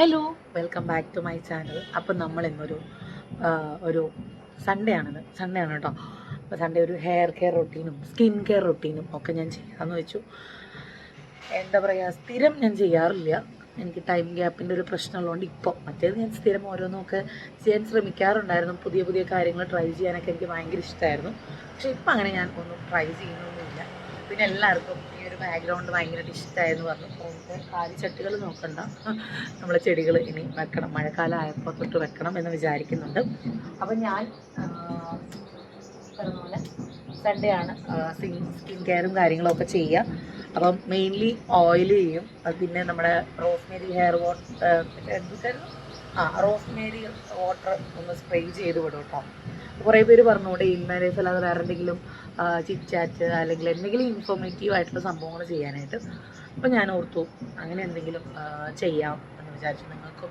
Hello welcome back to my channel. അപ്പം നമ്മൾ ഇന്നൊരു ഒരു സൺഡേ ആണിത് സൺഡേ ആണ് കേട്ടോ. അപ്പോൾ സൺഡേ ഒരു ഹെയർ കെയർ റൊട്ടീനും സ്കിൻ കെയർ റൊട്ടീനും ഒക്കെ ഞാൻ ചെയ്യാമെന്ന് വെച്ചു. എന്താ പറയുക സ്ഥിരം ഞാൻ ചെയ്യാറില്ല. എനിക്ക് ടൈം ഗ്യാപ്പിന്റെ ഒരു പ്രശ്നമുള്ളതുകൊണ്ട് ഇപ്പോൾ മറ്റേത് ഞാൻ സ്ഥിരം ഓരോന്നൊക്കെ ചെയ്യാൻ ശ്രമിക്കാറുണ്ടായിരുന്നു. പുതിയ പുതിയ കാര്യങ്ങൾ ട്രൈ ചെയ്യാനൊക്കെ എനിക്ക് ഭയങ്കര ഇഷ്ടമായിരുന്നു പക്ഷേ ഇപ്പം അങ്ങനെ ഞാൻ ഒന്നും ട്രൈ ചെയ്യുന്നൊന്നുമില്ല. പിന്നെ എല്ലാവർക്കും ബാക്ക്ഗ്രൗണ്ട് ഭയങ്കരമായിട്ട് ഇഷ്ടമായെന്ന് പറഞ്ഞു. അപ്പോൾ കാലിച്ചട്ടികൾ നോക്കണ്ട. നമ്മളെ ചെടികൾ ഇനി വെക്കണം. മഴക്കാലം ആയപ്പോൾ തൊട്ട് വെക്കണം എന്ന് വിചാരിക്കുന്നുണ്ട്. അപ്പം ഞാൻ പറഞ്ഞപോലെ പറഞ്ഞ പോലെ സൺഡേ ആണ് സ്കിൻ കെയറും കാര്യങ്ങളൊക്കെ ചെയ്യുക. അപ്പം മെയിൻലി ഓയിൽ ചെയ്യും. പിന്നെ നമ്മുടെ റോസ്മേരി ഹെയർ വാട്ടർ ആ റോസ്മേരി വാട്ടർ ഒന്ന് സ്പ്രേ ചെയ്ത് വിടും കേട്ടോ. കുറേ പേര് പറഞ്ഞുകൂടെ ഇൻമാരേജ് അല്ലാതെ വേറെ എന്തെങ്കിലും ചിറ്റാറ്റ് അല്ലെങ്കിൽ എന്തെങ്കിലും ഇൻഫോർമേറ്റീവ് ആയിട്ടുള്ള സംഭവങ്ങൾ ചെയ്യാനായിട്ട് അപ്പോൾ ഞാൻ ഓർത്തു അങ്ങനെ എന്തെങ്കിലും ചെയ്യാം എന്ന് വിചാരിച്ചു നിങ്ങൾക്കും.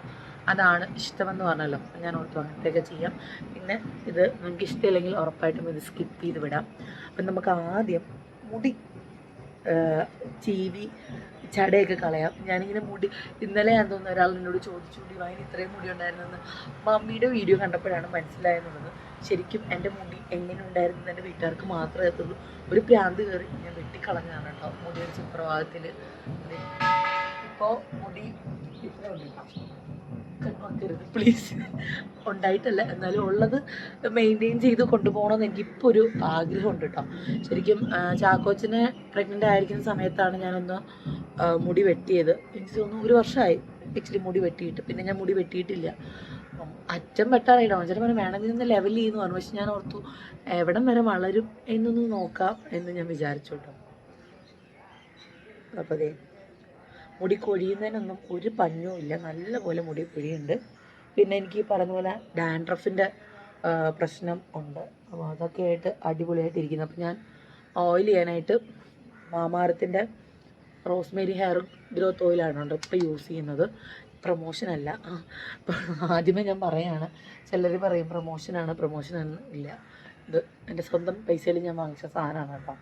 അതാണ് ഇഷ്ടമെന്ന് പറഞ്ഞല്ലോ. ഞാൻ ഓർത്തു അങ്ങനത്തെയൊക്കെ ചെയ്യാം. പിന്നെ ഇത് നിങ്ങൾക്ക് ഇഷ്ടമില്ലെങ്കിൽ ഉറപ്പായിട്ടും ഇത് സ്കിപ്പ് ചെയ്ത് വിടാം. അപ്പം നമുക്ക് ആദ്യം മുടി ചീവി ചടയൊക്കെ കളയാം. ഞാനിങ്ങനെ മുടി ഇന്നലെ ഞാൻ തോന്നുന്നു ഒരാൾ എന്നോട് ചോദിച്ചു വാങ്ങി ഇത്രയും മുടി ഉണ്ടായിരുന്നെന്ന്? മമ്മിയുടെ വീഡിയോ കണ്ടപ്പോഴാണ് മനസ്സിലായെന്നുള്ളത് ശരിക്കും എന്റെ മുടി എങ്ങനെ ഉണ്ടായിരുന്നു എന്റെ വീട്ടുകാർക്ക് മാത്രമേ എത്തുള്ളൂ ഒരു പ്രാന്ത് കയറി ഞാൻ വെട്ടിക്കളഞ്ഞതാണ് കേട്ടോ മുടി ഒരു സുപ്രഭാതത്തിൽ. ഇപ്പോൾ മുടി ഇത്ര പ്ലീസ് ഉണ്ടായിട്ടല്ല എന്നാലും ഉള്ളത് മെയിന്റെയിൻ ചെയ്ത് കൊണ്ടുപോകണമെന്ന് എനിക്കിപ്പോൾ ഒരു ആഗ്രഹമുണ്ട് കേട്ടോ. ശരിക്കും ചാക്കോച്ചിനെ പ്രഗ്നന്റ് ആയിരിക്കുന്ന സമയത്താണ് ഞാനൊന്ന് മുടി വെട്ടിയത്. എനിക്ക് തോന്നുന്നു ഒരു വർഷമായി. ആക്ച്വലി മുടി വെട്ടിയിട്ട്. പിന്നെ ഞാൻ മുടി വെട്ടിയിട്ടില്ല. അപ്പം അറ്റം വെട്ടാറില്ല. ഡോഞ്ചർ പറഞ്ഞു വേണമെങ്കിൽ ഒന്ന് ലെവൽ ചെയ്യുന്നു പറഞ്ഞു. പക്ഷെ ഞാൻ ഓർത്തു എവിടം വരെ വളരും എന്നൊന്ന് നോക്കാം എന്ന് ഞാൻ വിചാരിച്ചു കേട്ടോ. അപ്പോൾ അതെ മുടി കൊഴിയുന്നതിനൊന്നും ഒരു പഞ്ഞും ഇല്ല. നല്ലപോലെ മുടി കൊഴിയുണ്ട് പിന്നെ എനിക്ക് ഈ പറഞ്ഞ പോലെ ഡാൻഡ്രഫിന്റെ പ്രശ്നം ഉണ്ട്. അപ്പോൾ അതൊക്കെ ആയിട്ട് അടിപൊളിയായിട്ട് ഇരിക്കുന്നു. അപ്പോൾ ഞാൻ ഓയിൽ ചെയ്യാനായിട്ട് മാമാരത്തിന്റെ റോസ്മേരി ഹെയർ ഗ്രോത്ത് ഓയിലാണ് കേട്ടോ ഇപ്പോൾ യൂസ് ചെയ്യുന്നത് പ്രൊമോഷനല്ല ആദ്യമേ ഞാൻ പറയാണ് ചിലർ പറയും പ്രൊമോഷനാണ് പ്രൊമോഷൻ ഇല്ല. ഇത് എന്റെ സ്വന്തം പൈസയിൽ ഞാൻ വാങ്ങിച്ച സാധനമാണ് കേട്ടോ.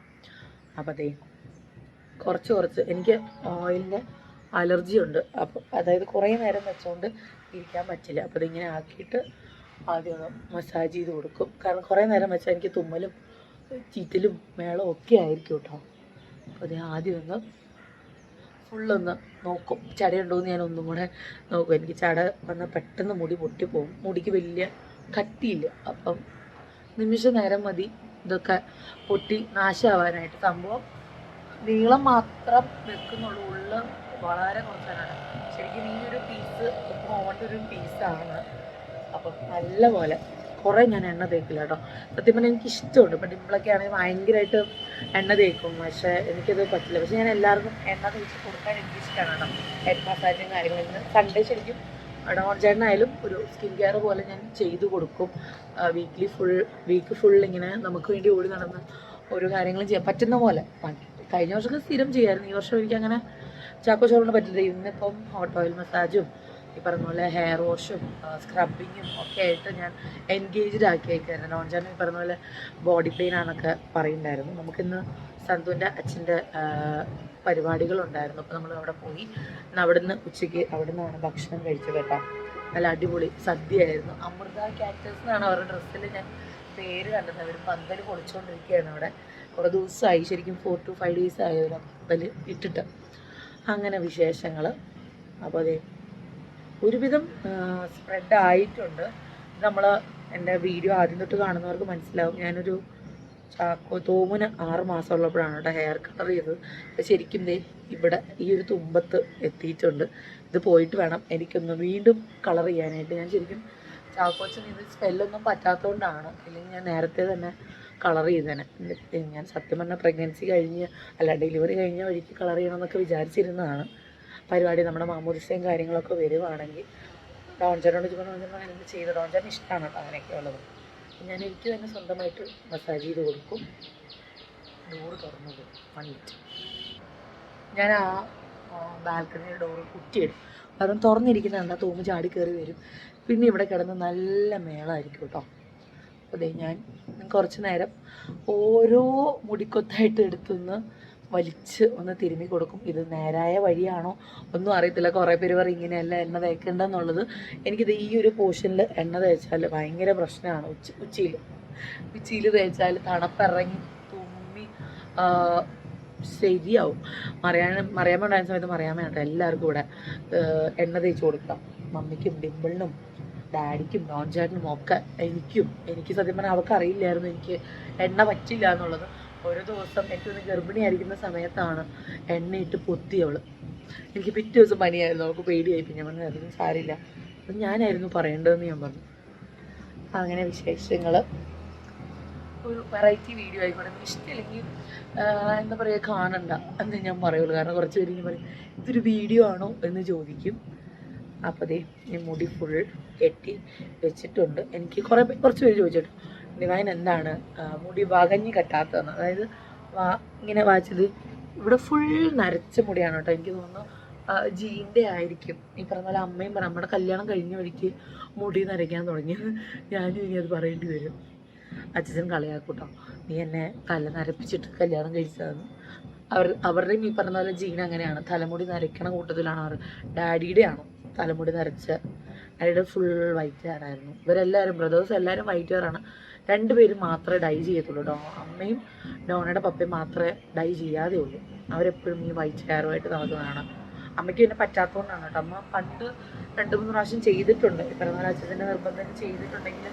അപ്പോൾ അതേ കുറച്ച് കുറച്ച് എനിക്ക് ഓയിലിന്റെ അലർജി ഉണ്ട്. അപ്പോൾ അതായത് കുറേ നേരം വെച്ചുകൊണ്ട് ഇരിക്കാൻ പറ്റില്ല. അപ്പോൾ ഇതിങ്ങനെ ആക്കിയിട്ട് ആദ്യം ഒന്ന് മസാജ് ചെയ്ത് കൊടുക്കും. കാരണം കുറേ നേരം വെച്ചാൽ എനിക്ക് തുമ്മലും ചീറ്റലും മേളവും ഒക്കെ ആയിരിക്കും കേട്ടോ. അപ്പോൾ അത് ആദ്യം ഒന്ന് ഫുള്ളൊന്ന് നോക്കും. ചടയുണ്ടോയെന്ന് ഞാൻ ഒന്നും കൂടെ നോക്കും. എനിക്ക് ചട വന്നാൽ പെട്ടെന്ന് മുടി പൊട്ടിപ്പോവും മുടിക്ക് വലിയ കട്ടിയില്ല. അപ്പം നിമിഷ നേരം മതി ഇതൊക്കെ പൊട്ടി നാശമാവാനായിട്ട് സംഭവം നീളം മാത്രം വെക്കുന്നുള്ളൂ. ഉള്ള വളരെ കുറച്ചാണ്. ശരിക്കും ഈ ഒരു പീസ് ഓണ്ടൊരു ഒരു പീസാണ് അപ്പം നല്ലപോലെ കുറേ ഞാൻ എണ്ണ തേക്കില്ല കേട്ടോ. സത്യം പറഞ്ഞാൽ എനിക്ക് ഇഷ്ടമുണ്ട്. ഇപ്പം ഡിമ്പിളൊക്കെ ആണെങ്കിൽ ഭയങ്കരമായിട്ട് എണ്ണ തേക്കും. പക്ഷേ എനിക്കത് പറ്റില്ല. പക്ഷേ ഞാൻ എല്ലാവർക്കും എണ്ണ തേച്ച് കൊടുക്കാൻ എനിക്ക് ഇഷ്ടമാണ് കേട്ടോ. ഹെഡ് മസാജും കാര്യങ്ങളും സൺഡേ ശരിക്കും ഡോൺചേട്ടനായാലും ഒരു സ്കിൻ കെയർ പോലെ ഞാൻ ചെയ്തു കൊടുക്കും. വീക്ക്ലി ഫുൾ വീക്ക് ഫുൾ ഇങ്ങനെ നമുക്ക് വേണ്ടി ഓടി നടന്ന് ഓരോ കാര്യങ്ങളും ചെയ്യാൻ പറ്റുന്ന പോലെ. കഴിഞ്ഞ വർഷമൊക്കെ സ്ഥിരം ചെയ്യായിരുന്നു. ഈ വർഷം എനിക്ക് അങ്ങനെ ചാക്കോ ചോറിന് പറ്റില്ല. ഇന്നിപ്പം ഹോട്ട് ഓയിൽ മസാജും ഈ പറഞ്ഞ പോലെ ഹെയർ വാഷും സ്ക്രബിങ്ങും ഒക്കെ ആയിട്ട് ഞാൻ എൻഗേജ്ഡ് ആക്കി അയക്കായിരുന്നു നോൺചാൻ ഈ പറഞ്ഞ പോലെ ബോഡി പെയിൻ ആണെന്നൊക്കെ പറയുന്നുണ്ടായിരുന്നു. നമുക്കിന്ന് സന്തുവിന്റെ അച്ഛന്റെ പരിപാടികളുണ്ടായിരുന്നു. അപ്പോൾ നമ്മൾ അവിടെ പോയി. അവിടെ നിന്ന് ഉച്ചയ്ക്ക് അവിടെ നിന്നാണ് ഭക്ഷണം കഴിച്ചത് കേട്ടോ. നല്ല അടിപൊളി സദ്യയായിരുന്നു. അമൃത ക്യാരക്ടേഴ്സ് എന്നാണ് അവരുടെ ഡ്രസ്സിൽ ഞാൻ പേര് കണ്ടത്. അവർ പന്തൽ പൊളിച്ചുകൊണ്ടിരിക്കുകയാണ് അവിടെ. കുറേ ദിവസമായി ശരിക്കും ഫോർ ടു ഫൈവ് ഡേയ്സ് ആയി പന്തൽ ഇട്ടിട്ട്. അങ്ങനെ വിശേഷങ്ങൾ അപ്പോൾ അതെ ഒരുവിധം സ്പ്രെഡ് ആയിട്ടുണ്ട്. നമ്മൾ എന്റെ വീഡിയോ ആദ്യം തൊട്ട് കാണുന്നവർക്ക് മനസ്സിലാവും. ഞാനൊരു ചാക്കോ തോമിന് ആറ് മാസം ഉള്ളപ്പോഴാണ് കേട്ടോ ഹെയർ കളർ ചെയ്തത്. ശരിക്കും ദേ ഇവിടെ ഈ ഒരു തുമ്പത്ത് എത്തിയിട്ടുണ്ട്. ഇത് പോയിട്ട് വേണം എനിക്കൊന്ന് വീണ്ടും കളർ ചെയ്യാനായിട്ട്. ഞാൻ ശരിക്കും ചാക്കോച്ചന് ഇത് സ്മെല്ലൊന്നും പറ്റാത്തതുകൊണ്ടാണ് അല്ലെങ്കിൽ ഞാൻ നേരത്തെ തന്നെ കളർ ചെയ്തേനെ. ഞാൻ സത്യം പറഞ്ഞാൽ പ്രഗ്നൻസി കഴിഞ്ഞ് അല്ല ഡെലിവറി കഴിഞ്ഞ വഴിക്ക് കളർ ചെയ്യണമെന്നൊക്കെ വിചാരിച്ചിരുന്നതാണ്. പരിപാടി നമ്മുടെ മാമൂരിസയും കാര്യങ്ങളൊക്കെ വരുവാണെങ്കിൽ ഡോൺചനോട് ചോദിക്കണം ഡോൺചൻ എനിക്ക് ചെയ്ത്? ഡോൺചൻ ഇഷ്ടമാണ് കേട്ടോ അങ്ങനെയൊക്കെ ഉള്ളത്. ഞാൻ എനിക്ക് തന്നെ സ്വന്തമായിട്ട് മസാജ് ചെയ്ത് കൊടുക്കും. ഡോറ് തുറന്നത് വന്നിട്ട് ഞാൻ ആ ബാൽക്കണിയുടെ ഡോറ് കുറ്റിയിടും. കാരണം തുറന്നിരിക്കുന്നുണ്ട് ആ തൂമ്പ് ചാടി കയറി വരും. പിന്നെ ഇവിടെ കിടന്ന് നല്ല മേളമായിരിക്കും കേട്ടോ അതെ ഞാൻ കുറച്ച് നേരം ഓരോ മുടിക്കൊത്തായിട്ട് എടുത്തുനിന്ന് വലിച്ച് ഒന്ന് തിരുമ്മി കൊടുക്കും. ഇത് നേരായ വഴിയാണോ? ഒന്നും അറിയത്തില്ല. കുറേ പേര് പറയും ഇങ്ങനെയല്ല എണ്ണ തേക്കേണ്ടെന്നുള്ളത്. എനിക്കിത് ഈ ഒരു പോർഷനിൽ എണ്ണ തേച്ചാൽ ഭയങ്കര പ്രശ്നമാണ്. ഉച്ച ഉച്ചയിൽ ഉച്ചയിൽ തേച്ചാൽ തണുപ്പിറങ്ങി തുമ്മി ശരിയാവും. മറിയാൻ മറിയാൻ വേണ്ട സമയത്ത് മറിയാൻ വേണ്ട എല്ലാവർക്കും ഇവിടെ എണ്ണ തേച്ച് കൊടുക്കാം. മമ്മിക്കും ഡിമ്പിളിനും ഡാഡിക്കും ഡോൺ ചേട്ടനും ഒക്കെ എനിക്കും. എനിക്ക് സത്യം പറഞ്ഞാൽ അവർക്ക് അറിയില്ലായിരുന്നു എനിക്ക് എണ്ണ പറ്റില്ല എന്നുള്ളത്. ഒരു ദിവസം എനിക്ക് ഒന്ന് ഗർഭിണിയായിരിക്കുന്ന സമയത്താണ് എണ്ണയിട്ട് പൊത്തി അവൾ. എനിക്ക് പിറ്റേ ദിവസം പനിയായിരുന്നു അവൾക്ക് പേടിയായി. പിന്നെ ഞാൻ പറഞ്ഞു അതൊന്നും സാരില്ല അപ്പം ഞാനായിരുന്നു പറയേണ്ടതെന്ന് ഞാൻ പറഞ്ഞു. അങ്ങനെ വിശേഷങ്ങൾ ഒരു വെറൈറ്റി വീഡിയോ ആയിക്കോട്ടെ. ഇഷ്ടമില്ലെങ്കിൽ എന്താ പറയുക കാണണ്ട എന്ന് ഞാൻ പറയുള്ളൂ. കാരണം കുറച്ച് പേര് പറയും ഇതൊരു വീഡിയോ ആണോ? എന്ന് ചോദിക്കും. അപ്പോൾ ദേ ഞാൻ മുടി ഫുൾ കെട്ടി വെച്ചിട്ടുണ്ട്. എനിക്ക് കുറേ കുറച്ച് പേര് ചോദിച്ചിട്ടു ഡിവൈൻ എന്താണ് മുടി വകഞ്ഞ് കെട്ടാത്തതെന്ന്. അതായത് വാ ഇങ്ങനെ വായിച്ചത്. ഇവിടെ ഫുൾ നരച്ച മുടിയാണ് കേട്ടോ. എനിക്ക് തോന്നുന്നു ജീന്റെ ആയിരിക്കും. ഈ പറഞ്ഞ പോലെ അമ്മയും പറ നമ്മുടെ കല്യാണം കഴിഞ്ഞ വഴിക്ക് മുടി നരയ്ക്കാൻ തുടങ്ങിയത് ഞാനും ഇനി അത് പറയേണ്ടി വരും. അച്ഛൻ കളിയാക്കൂട്ടോ. നീ എന്നെ തല നരപ്പിച്ചിട്ട് കല്യാണം കഴിച്ചതെന്ന്. അവർ അവരുടെയും ഈ പറഞ്ഞ പോലെ ജീൻ അങ്ങനെയാണ്. തലമുടി നരയ്ക്കണ കൂട്ടത്തിലാണ് അവർ. ഡാഡിയുടെ ആണോ തലമുടി നരച്ച? ഡാഡിയുടെ ഫുൾ വൈറ്റ് ഹെയർ ആയിരുന്നു ഇവരെല്ലാവരും ബ്രദേഴ്സ് എല്ലാവരും വൈറ്റ് ഹെയർ ആണ്. രണ്ടുപേരും മാത്രമേ ഡൈ ചെയ്യത്തുള്ളൂ. ഡോ അമ്മയും ഡോണയുടെ പപ്പയും മാത്രമേ ഡൈ ചെയ്യാതെ ഉള്ളൂ. അവരെപ്പോഴും ഈ വൈറ്റ് ഹെയറുമായിട്ട് നടക്കുന്നതാണ് അമ്മയ്ക്ക് പിന്നെ പറ്റാത്തതുകൊണ്ടാണ് കേട്ടോ. അമ്മ പണ്ട് രണ്ട് മൂന്ന് പ്രാവശ്യം ചെയ്തിട്ടുണ്ട്. അച്ഛന്റെ നിർബന്ധം ചെയ്തിട്ടുണ്ടെങ്കിൽ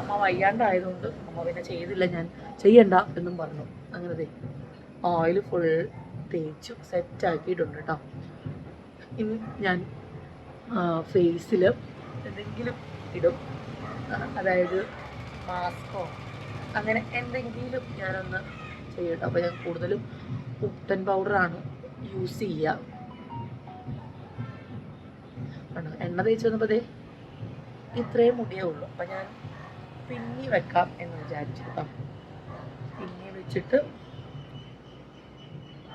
അമ്മ വയ്യാണ്ടായതുകൊണ്ട് അമ്മ പിന്നെ ചെയ്തില്ല ഞാൻ ചെയ്യണ്ട എന്നും പറഞ്ഞു. അങ്ങനെ ഓയിൽ ഫുൾ തേച്ചു സെറ്റ് ആക്കിയിട്ടുണ്ട് കേട്ടോ. ഇനി ഞാൻ ഫേസിൽ എന്തെങ്കിലും ഇടും. അതായത് മാസ്കോ. അങ്ങനെ എന്തെങ്കിലും ഞാനൊന്ന് ചെയ്യട്ടെ. അപ്പോൾ ഞാൻ കൂടുതലും ഉപ്പൻ പൗഡറാണ് യൂസ് ചെയ്യുക ആണോ? എണ്ണ തേച്ച് വന്നപ്പോൾ ഇത്രയും മുടിയേ ഉള്ളൂ. അപ്പം ഞാൻ പിന്നി വെക്കാം എന്ന് വിചാരിച്ചു പിന്നി വെച്ചിട്ട്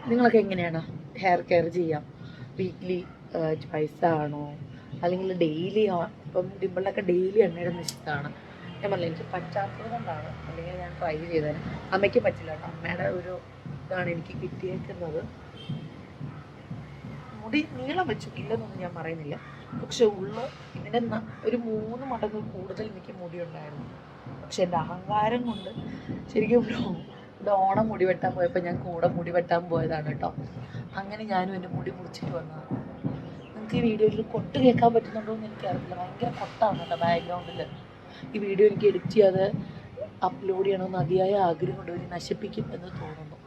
നിങ്ങളൊക്കെ എങ്ങനെയാണ് ഹെയർ കെയർ ചെയ്യാം? വീക്ക്ലി പൈസ ആണോ? അല്ലെങ്കിൽ ഡെയിലി ഇപ്പം ഡിമ്പിളിനൊക്കെ ഡെയിലി എണ്ണയുടെ ഇഷ്ടമാണ് ഞാൻ പറഞ്ഞില്ല എനിക്ക് പറ്റാത്തത് കൊണ്ടാണ് അല്ലെങ്കിൽ ഞാൻ ട്രൈ ചെയ്തേനെ അമ്മയ്ക്ക് പറ്റില്ല കേട്ടോ. അമ്മയുടെ ഒരു ഇതാണ് എനിക്ക് കിട്ടിയേക്കുന്നത്. മുടി നീളം വെച്ചു ഇല്ലെന്നൊന്നും ഞാൻ പറയുന്നില്ല. പക്ഷെ ഉള്ളു ഇതിന്റെ ഒരു മൂന്ന് മടങ്ങ് കൂടുതൽ എനിക്ക് മുടി ഉണ്ടായിരുന്നു പക്ഷെ എന്റെ അഹങ്കാരം കൊണ്ട് ശരിക്കും ഇവിടെ ഓണം മുടി വെട്ടാൻ പോയപ്പോൾ ഞാൻ കൂടെ മുടി വെട്ടാൻ പോയതാണ് കേട്ടോ. അങ്ങനെ ഞാനും എന്റെ മുടി മുറിച്ചിട്ട് വന്നതാണ്. നിങ്ങൾക്ക് ഈ വീഡിയോയിൽ കൊട്ട് കേൾക്കാൻ പറ്റുന്നുണ്ടോ എന്ന് എനിക്കറിയില്ല. ഭയങ്കര കൊട്ടാണ് കേട്ടോ ബാക്ക്ഗ്രൗണ്ടിൽ ഈ വീഡിയോ എനിക്ക് എഡിറ്റ് ചെയ്യാതെ അപ്ലോഡ് ചെയ്യണമെന്ന് അതിയായ ആഗ്രഹം കൊണ്ട് ഒരു നശിപ്പിക്കും എന്ന് തോന്നുന്നു.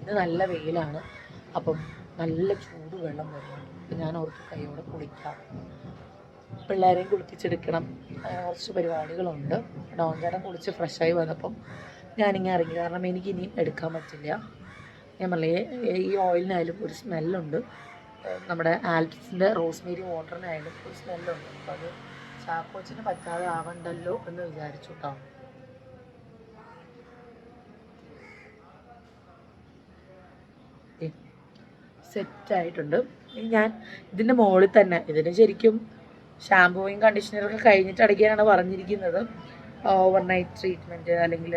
ഇന്ന് നല്ല വെയിലാണ്. അപ്പം നല്ല ചൂട് വെള്ളം വരുന്നുണ്ട് അപ്പം ഞാൻ ഓർത്ത് കൈയോടെ കുളിക്കാം. പിള്ളേരെയും കുളിപ്പിച്ചെടുക്കണം. കുറച്ച് പരിപാടികളുണ്ട്. ഡോഞ്ചാരം കുളിച്ച് ഫ്രഷായി വന്നപ്പം ഞാനിങ്ങനെ ഇറങ്ങി. കാരണം എനിക്ക് ഇനിയും എടുക്കാൻ പറ്റില്ല. ഞാൻ പറഞ്ഞേ ഈ ഓയിലിനായാലും ഒരു സ്മെല്ലുണ്ട് നമ്മുടെ ആൽപ്സിന്റെ റോസ്മേരി വാട്ടറിനായാലും ഒരു സ്മെല്ലുണ്ട് അപ്പോൾ അത് ചാക്കോച്ചിന് പറ്റാതെ ആവണ്ടല്ലോ എന്ന് വിചാരിച്ചു കേട്ടോ സെറ്റായിട്ടുണ്ട്. ഇനി ഞാൻ ഇതിന്റെ മുകളിൽ തന്നെ ഇതിന് ശരിക്കും ഷാമ്പൂയും കണ്ടീഷണറൊക്കെ കഴിഞ്ഞിട്ട് അടിക്കാനാണ് പറഞ്ഞിരിക്കുന്നത്. ഓവർ നൈറ്റ് ട്രീറ്റ്മെന്റ് അല്ലെങ്കിൽ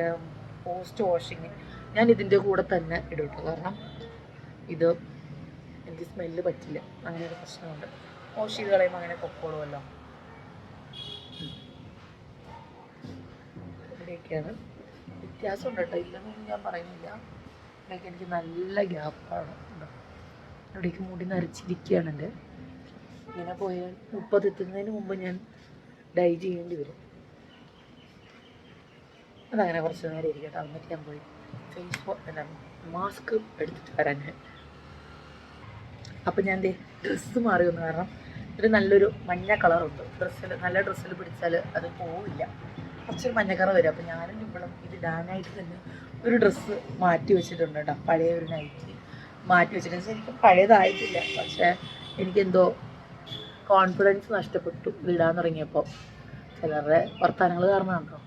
പോസ്റ്റ് വാഷിങ് ഞാൻ ഇതിന്റെ കൂടെ തന്നെ ഇടും കാരണം ഇത് എനിക്ക് സ്മെല്ല് പറ്റില്ല. അങ്ങനെ ഒരു പ്രശ്നമുണ്ട്. വാഷ് ചെയ്ത് കളയുമ്പോൾ അങ്ങനെ പൊക്കോളുമല്ലോ. ഇവിടെയൊക്കെയാണ് വ്യത്യാസമുണ്ട് കേട്ടോ ഇല്ലെന്നൊന്നും ഞാൻ പറയുന്നില്ല. ഇവിടെയൊക്കെ എനിക്ക് നല്ല ഗ്യാപ്പാണ്. ഇവിടേക്ക് മുടി നരച്ചിരിക്കുകയാണ് എന്റെ. ഇങ്ങനെ പോയാൽ മുപ്പതെത്തുന്നതിന് മുമ്പ് ഞാൻ ഡൈ ചെയ്യേണ്ടി വരും. അതങ്ങനെ കുറച്ച് നേരം ഇരിക്കട്ടെ. എന്നിട്ട് ഞാൻ പോയി ഫേസ് വാ എന്താണ് മാസ്ക് എടുത്തിട്ട് വരാൻ അപ്പം ഞാൻ എന്റെ ഡ്രസ്സ് മാറി വന്നു. കാരണം ഒരു നല്ലൊരു മഞ്ഞ കളറുണ്ട് ഡ്രസ്സിൽ നല്ല ഡ്രസ്സിൽ പിടിച്ചാൽ അത് പോവില്ല. കുറച്ചൊരു മഞ്ഞക്കറ വരും. അപ്പം ഞാനും ഇവളും ഇത് ഇടാനായിട്ട് തന്നെ ഒരു ഡ്രസ്സ് മാറ്റി വെച്ചിട്ടുണ്ട് കേട്ടോ പഴയ ഒരു നൈറ്റി മാറ്റി വെച്ചിട്ടുണ്ട്. ശരിക്കും പഴയതായിട്ടില്ല. പക്ഷേ എനിക്കെന്തോ കോൺഫിഡൻസ് നഷ്ടപ്പെട്ടു ഇടാൻ തുടങ്ങിയപ്പോൾ ചിലരുടെ വർത്തമാനങ്ങൾ കാരണമാണ് കേട്ടോ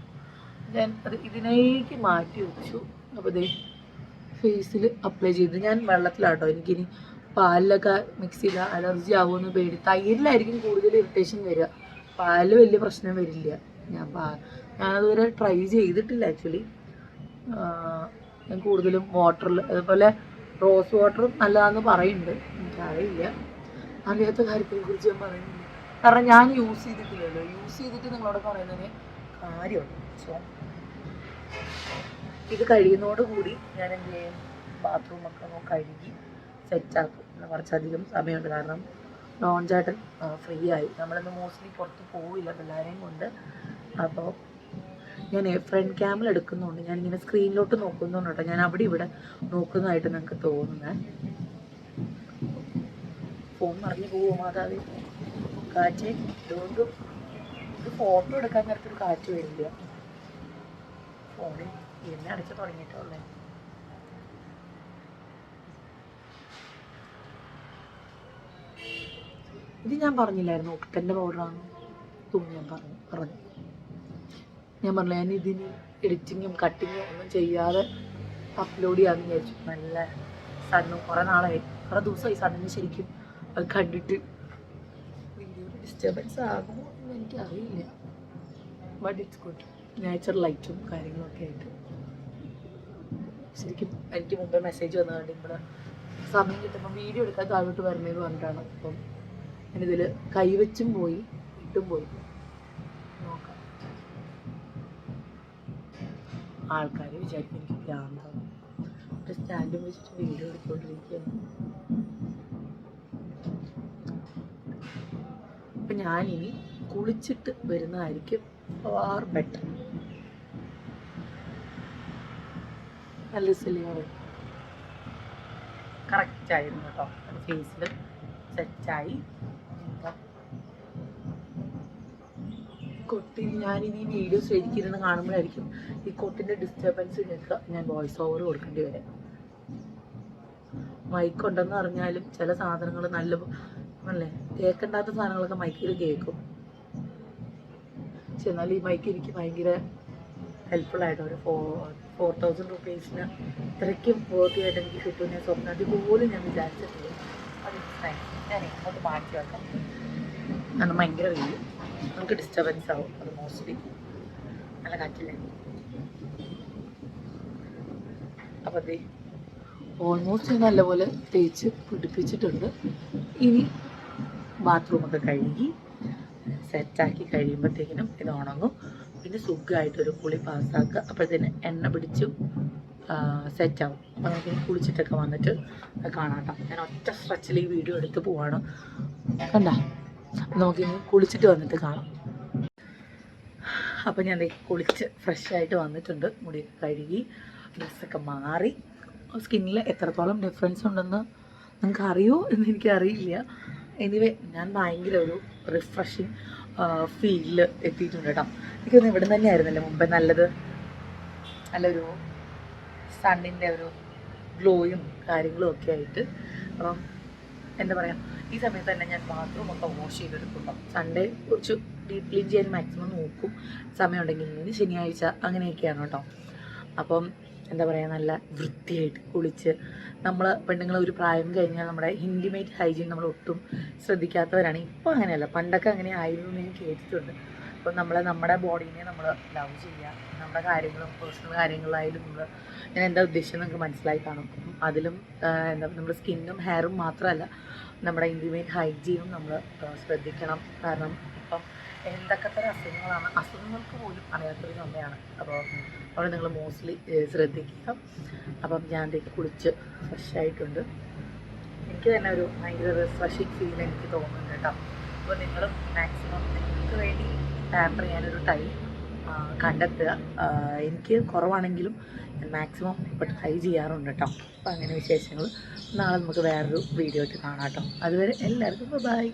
ഞാൻ അത് ഇതിനേക്ക് മാറ്റി വെച്ചു. അപ്പോൾ ഇതേ ഫേസിൽ അപ്ലൈ ചെയ്ത്. ഞാൻ വെള്ളത്തിലാട്ടോ. എനിക്കിനി പാലിലൊക്കെ മിക്സ് ചെയ്താൽ അലർജി ആവുമെന്ന് പേടി. തൈരിലായിരിക്കും കൂടുതൽ ഇറിറ്റേഷൻ വരിക. പാലിൽ വലിയ പ്രശ്നം വരില്ല. ഞാൻ ഞാനതുവരെ ട്രൈ ചെയ്തിട്ടില്ല ആക്ച്വലി ഞാൻ കൂടുതലും വാട്ടറിൽ അതുപോലെ റോസ് വാട്ടറും നല്ലതാണെന്ന് പറയുന്നുണ്ട്. എനിക്കറിയില്ല അറിയാത്ത കാര്യത്തിനെ കുറിച്ച് ഞാൻ പറയുന്നില്ല. കാരണം ഞാൻ യൂസ് ചെയ്തിട്ടില്ലല്ലോ. യൂസ് ചെയ്തിട്ട് നിങ്ങളോട് പറയുന്നതിന് കാര്യമുണ്ട്. സോ ഇത് കഴിയുന്നതോടുകൂടി ഞാൻ എന്ത് ചെയ്യും? ബാത്റൂമൊക്കെ കഴുകി സെറ്റാക്കും ഇന്ന് കുറച്ചധികം സമയമുണ്ട്. കാരണം ലോഞ്ചായിട്ട് ഫ്രീ ആയി. നമ്മളിന്ന് മോസ്റ്റ്ലി പുറത്ത് പോവില്ല പിള്ളേരെയും കൊണ്ട്. അപ്പോൾ ഞാൻ ഫ്രണ്ട് ക്യാമിൽ ഞാൻ ഇങ്ങനെ സ്ക്രീനിലോട്ട് നോക്കുന്നുണ്ട് കേട്ടോ. ഞാൻ അവിടെ ഇവിടെ നോക്കുന്നതായിട്ട് നിങ്ങൾക്ക് തോന്നുന്നത് ഫോൺ മറിഞ്ഞു പോകും മാതാവ്? കാറ്റ് ഇതുകൊണ്ട് ഒരു ഫോട്ടോ എടുക്കാൻ നേരത്തൊരു കാറ്റ് വരില്ല. ഫോണിൽ എന്നെ അടച്ചു തുടങ്ങിയിട്ടുള്ളേ. ഇത് ഞാൻ പറഞ്ഞില്ലായിരുന്നു? ഉപ്പന്റെ പൗഡറാണ് തുണി ഞാൻ പറഞ്ഞു പറഞ്ഞു. ഞാൻ പറഞ്ഞില്ല ഞാൻ ഇതിന് എഡിറ്റിങ്ങും കട്ടിങ്ങും ഒന്നും ചെയ്യാതെ അപ്ലോഡ് ചെയ്യാമെന്ന് വിചാരിച്ചു. നല്ല സണ്ണു കുറേ നാളായി. കുറേ ദിവസമായി സാധനം ശരിക്കും അത് കണ്ടിട്ട് വീഡിയോ ഡിസ്റ്റർബൻസ് ആകുമോ എന്ന് എനിക്കറിയില്ല ബട്ട് ഇറ്റ്സ് ഗുഡ് നാച്ചുറൽ ലൈറ്റും കാര്യങ്ങളൊക്കെ ആയിട്ട്. ശരിക്കും എനിക്ക് മുമ്പേ മെസ്സേജ് വന്നതുകൊണ്ട് ഇവിടെ സമയം കിട്ടുമ്പോൾ വീഡിയോ എടുക്കാൻ താഴോട്ട് വരണേന്ന് പറഞ്ഞിട്ടാണ്. അപ്പം ഞാനിതിൽ കൈവച്ചും പോയി ഇട്ടും പോയി നോക്കാം ആൾക്കാർ വിചാരിക്കും എനിക്ക് ഭ്രാന്താണ് ഒരു സ്റ്റാൻഡും വെച്ചിട്ട് വീഡിയോ എടുത്തുകൊണ്ടിരിക്കുകയാണ് അപ്പം ഞാനിനി കുളിച്ചിട്ട് വരുന്നതായിരിക്കും ഫാർ ബെറ്റർ നല്ല സിലിയർ കറക്റ്റായിരുന്നു കേട്ടോ. ഫേസിൽ സെറ്റായി കൊട്ടി ഞാനിനി വീഡിയോ ശരിക്കിരുന്ന് കാണുമ്പോഴായിരിക്കും. ഈ ഡിസ്റ്റർബൻസ് ഞാൻ വോയിസ് ഓവർ കൊടുക്കേണ്ടി വരാം. മൈക്ക് ഉണ്ടെന്ന് അറിഞ്ഞാലും ചില സാധനങ്ങൾ നല്ല അല്ലേ? കേൾക്കണ്ടാത്ത സാധനങ്ങളൊക്കെ മൈക്കിൽ കേൾക്കും. പക്ഷെ എന്നാലും ഈ മൈക്ക് എനിക്ക് ഭയങ്കര ഹെൽപ്ഫുൾ ആയിട്ട് ഒരു ഫോർ ഫോർ തൗസൻഡ് റുപ്പീസിന് ഇത്രയ്ക്കും വേർത്തി ആയിട്ട് എനിക്ക് കിട്ടും ഞാൻ സ്വപ്നം. അതുപോലെ ഞാൻ വിചാരിച്ചിട്ടില്ല ഞാൻ ഭയങ്കര വെയിൽ നമുക്ക് ഡിസ്റ്റർബൻസ് ആവും അത് മോസ്റ്റ്ലി നല്ല കാറ്റില്ലേ? അപ്പോൾ അതേ ഓൾമോസ്റ്റ് നല്ലപോലെ തേച്ച് പിടിപ്പിച്ചിട്ടുണ്ട്. ഇനി ബാത്റൂമൊക്കെ കഴുകി സെറ്റാക്കി കഴിയുമ്പോഴത്തേക്കിനും ഇത് ഉണങ്ങും. പിന്നെ സുഖമായിട്ടൊരു കുളി പാസ്സാക്കുക അപ്പോഴത്തേന് എണ്ണ പിടിച്ചു സെറ്റാവും അപ്പോൾ നമുക്ക് കുളിച്ചിട്ടൊക്കെ വന്നിട്ട് കാണാട്ടോ ഞാൻ ഒറ്റ സ്ട്രെച്ചിൽ ഈ വീഡിയോ എടുത്ത് പോവാണ്. കണ്ട? നമുക്കിനി കുളിച്ചിട്ട് വന്നിട്ട് കാണാം. അപ്പോൾ ഞാൻ കുളിച്ച് ഫ്രഷ് ആയിട്ട് വന്നിട്ടുണ്ട്. മുടിയൊക്കെ കഴുകി. ഡ്രസ്സൊക്കെ മാറി. സ്കിന്നിൽ എത്രത്തോളം ഡിഫറൻസ് ഉണ്ടെന്ന് നിങ്ങൾക്ക് അറിയോ എന്ന് എനിക്കറിയില്ല. എനിവേ ഞാൻ ഭയങ്കര ഒരു റിഫ്രഷിങ് ഫീലിൽ എത്തിയിട്ടുണ്ട് കേട്ടോ. എനിക്കൊന്ന് ഇവിടെ തന്നെ ആയിരുന്നല്ലേ മുമ്പേ നല്ലത്. നല്ലൊരു സണ്ണിന്റെ ഒരു ഗ്ലോയും കാര്യങ്ങളും ഒക്കെ ആയിട്ട്. അപ്പം എന്താ പറയുക ഈ സമയത്ത് തന്നെ ഞാൻ ബാത്റൂം ഒക്കെ വാഷ് ചെയ്തെടുക്കുമ്പോൾ സൺഡേ കുറച്ച് ഡീപ് ക്ലീൻ ചെയ്യാൻ മാക്സിമം നോക്കും. സമയമുണ്ടെങ്കിൽ ഇനി ശനിയാഴ്ച അങ്ങനെയൊക്കെയാണ് കേട്ടോ. അപ്പം എന്താ പറയുക നല്ല വൃത്തിയായിട്ട് കുളിച്ച് നമ്മൾ പെണ്ണുങ്ങൾ ഒരു പ്രായം കഴിഞ്ഞാൽ നമ്മുടെ ഇന്റിമേറ്റ് ഹൈജീൻ നമ്മൾ ഒട്ടും ശ്രദ്ധിക്കാത്തവരാണ്. ഇപ്പോൾ അങ്ങനെയല്ല. പണ്ടൊക്കെ അങ്ങനെ ആയിരുന്നു എന്ന് ഞാൻ കേട്ടിട്ടുണ്ട്. അപ്പോൾ നമ്മൾ നമ്മുടെ ബോഡീനെ നമ്മൾ ലവ് ചെയ്യുക. നമ്മുടെ കാര്യങ്ങളും പേഴ്സണൽ കാര്യങ്ങളായാലും നമ്മൾ ഞാൻ എന്താ ഉദ്ദേശിച്ചത് നിങ്ങൾക്ക് മനസ്സിലായി കാണും. അതിലും എന്താ നമ്മുടെ സ്കിന്നും ഹെയറും മാത്രമല്ല നമ്മുടെ ഇന്റിമേറ്റ് ഹൈജീനും നമ്മൾ ശ്രദ്ധിക്കണം. കാരണം ഇപ്പം എന്തൊക്കെ തരം അസുഖങ്ങളാണ്? അസുഖങ്ങൾക്ക് പോലും അറിയാത്തൊരു സമയമാണ് അപ്പോൾ അവിടെ നിങ്ങൾ മോസ്റ്റ്ലി ശ്രദ്ധിക്കുക. അപ്പം ഞാൻ ദേ കുളിച്ച് ഫ്രഷ് ആയിട്ടുണ്ട്. എനിക്ക് തന്നെ ഒരു ഭയങ്കര റിഫ്രഷിങ് ഫീൽ എനിക്ക് തോന്നുന്നുണ്ട് കേട്ടോ. അപ്പോൾ നിങ്ങളും മാക്സിമം നിങ്ങൾക്ക് വേണ്ടി പാമ്പർ ചെയ്യാനൊരു ടൈം കണ്ടെത്തുക. എനിക്ക് കുറവാണെങ്കിലും മാക്സിമം ഇപ്പോൾ ട്രൈ ചെയ്യാറുണ്ട് കേട്ടോ. അപ്പോൾ അങ്ങനെ വിശേഷങ്ങൾ നാളെ നമുക്ക് വേറൊരു വീഡിയോ ആയിട്ട് കാണാം കേട്ടോ. അതുവരെ എല്ലാവർക്കും ബൈ